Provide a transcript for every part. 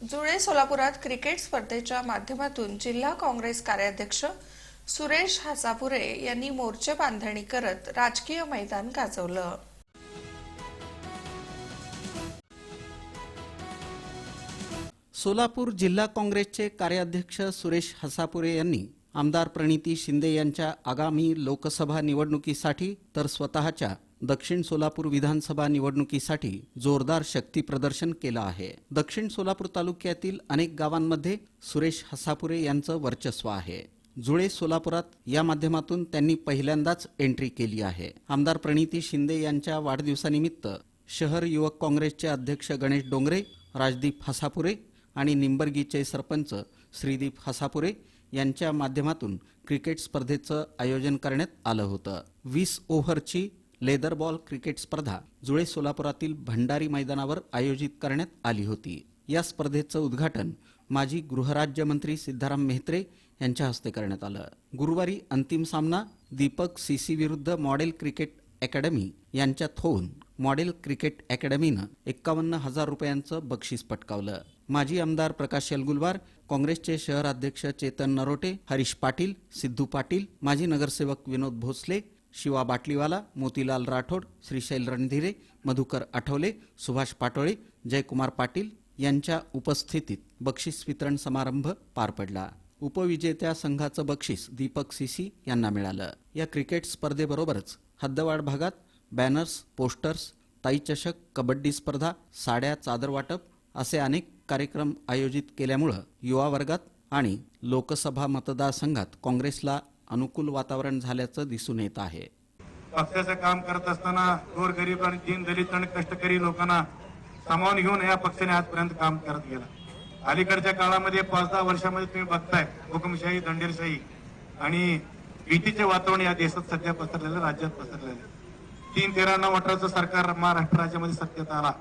जुळे सोलापुरात क्रिकेट स्पर्धेच्या माध्यमातून जिल्हा काँग्रेस कार्याध्यक्ष सुरेश हासापुरे यांनी मोर्चे बांधणी करत राजकीय मैदान गाजवलं. सोलापूर जिल्हा काँग्रेसचे कार्याध्यक्ष सुरेश हसापुरे यांनी आमदार प्रणिती शिंदे यांच्या आगामी लोकसभा निवडणुकीसाठी तर स्वतःच्या दक्षिण सोलापूर विधानसभा निवडणुकीसाठी जोरदार शक्ती प्रदर्शन केलं आहे. दक्षिण सोलापूर तालुक्यातील अनेक गावांमध्ये सुरेश हसापुरे यांचं वर्चस्व आहे. जुळे सोलापुरात या माध्यमातून त्यांनी पहिल्यांदाच एंट्री केली आहे. आमदार प्रणिती शिंदे यांच्या वाढदिवसानिमित्त शहर युवक काँग्रेसचे अध्यक्ष गणेश डोंगरे राजदीप हसापुरे आणि निंबर्गीचे सरपंच श्रीदीप हसापुरे यांच्या माध्यमातून क्रिकेट स्पर्धेचं आयोजन करण्यात आलं होतं. वीस ओव्हरची लेदर बॉल क्रिकेट स्पर्धा जुळे सोलापुरातील भंडारी मैदानावर आयोजित करण्यात आली होती. या स्पर्धेचं उद्घाटन माजी गृहराज्यमंत्री सिद्धाराम मेहत्रे यांच्या हस्ते करण्यात आलं. गुरुवारी अंतिम सामना दीपक सीसी विरुद्ध मॉडेल क्रिकेट अकॅडमी यांच्यात होऊन मॉडेल क्रिकेट अकॅडमीनं एक्कावन्न हजार रुपयांचं बक्षीस पटकावलं. माजी आमदार प्रकाश यलगुलवार काँग्रेसचे शहराध्यक्ष चेतन नरोटे हरीश पाटील सिद्धू पाटील माजी नगरसेवक विनोद भोसले शिवा बाटलीवाला मोतीलाल राठोड श्रीशैल रणधीरे मधुकर आठवले सुभाष पाटोळे जयकुमार पाटील यांच्या उपस्थितीत बक्षीस वितरण समारंभ पार पडला. उपविजेत्या संघाचं बक्षीस दीपक सिसी यांना मिळालं. या क्रिकेट स्पर्धेबरोबरच हद्दवाड भागात बॅनर्स पोस्टर्स ताई चषक कबड्डी स्पर्धा साड्या चादर वाटप असे अनेक कार्यक्रम आयोजित केल्यामुळं युवा वर्गात आणि लोकसभा मतदारसंघात काँग्रेसला अनुकूल वातावरण झाल्याचं दिसून येत आहे. पक्षाचं काम करत असताना गोरगरीब आणि दीन दलित आणि कष्टकरी लोकांना सामावून घेऊन या पक्षाने आजपर्यंत काम करत गेला. अलीकडच्या काळामध्ये पाच दहा वर्षामध्ये तुम्ही बघताय हुकुमशाही दंडेरशाही आणि भीतीचे वातावरण या देशात सध्या पसरलेलं राज्यात पसरलेलं. तीन तेरा नऊ अठराचं सरकार महाराष्ट्र राज्यामध्ये सत्तेत आला.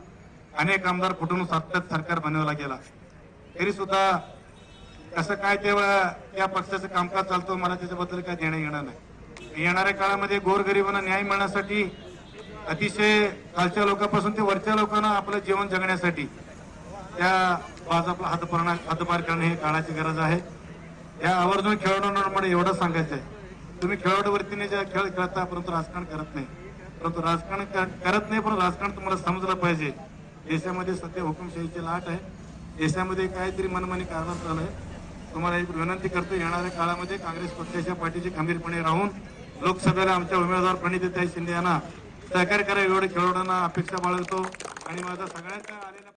अनेक आमदार फुटून सत्यात सरकार बनवला गेला. तरी सुद्धा कसं काय तेव्हा त्या पक्षाचं कामकाज चालतो मला त्याच्याबद्दल काय देणं येणार नाही. येणाऱ्या काळामध्ये गोरगरिबांना न्याय मिळण्यासाठी अतिशय खालच्या लोकांपासून ते वरच्या लोकांना आपलं जीवन जगण्यासाठी त्या भाजपला हातपरणा हातभार करणं हे काळाची गरज आहे. या आवर्जून खेळाडूंना मला एवढं सांगायचं आहे. तुम्ही खेळाडू वृत्तीने ज्या खेळ खेळता परंतु राजकारण करत नाही. परंतु राजकारण करत नाही पण राजकारण तुम्हाला समजलं पाहिजे. देशामध्ये सध्या हुकुमशाहीची लाट आहे. देशामध्ये काहीतरी मनमानी कारभार चालू आहे. तुम्हाला एक विनंती करतो येणाऱ्या काळामध्ये काँग्रेस पक्षाच्या पाठीशी खंबीरपणे राहून लोकसभेला आमच्या उमेदवार प्रणितीताई शिंदे यांना सहकार्य करा एवढे खेळाडूंना अपेक्षा बाळगतो. आणि माझा सगळ्यांचा आलेला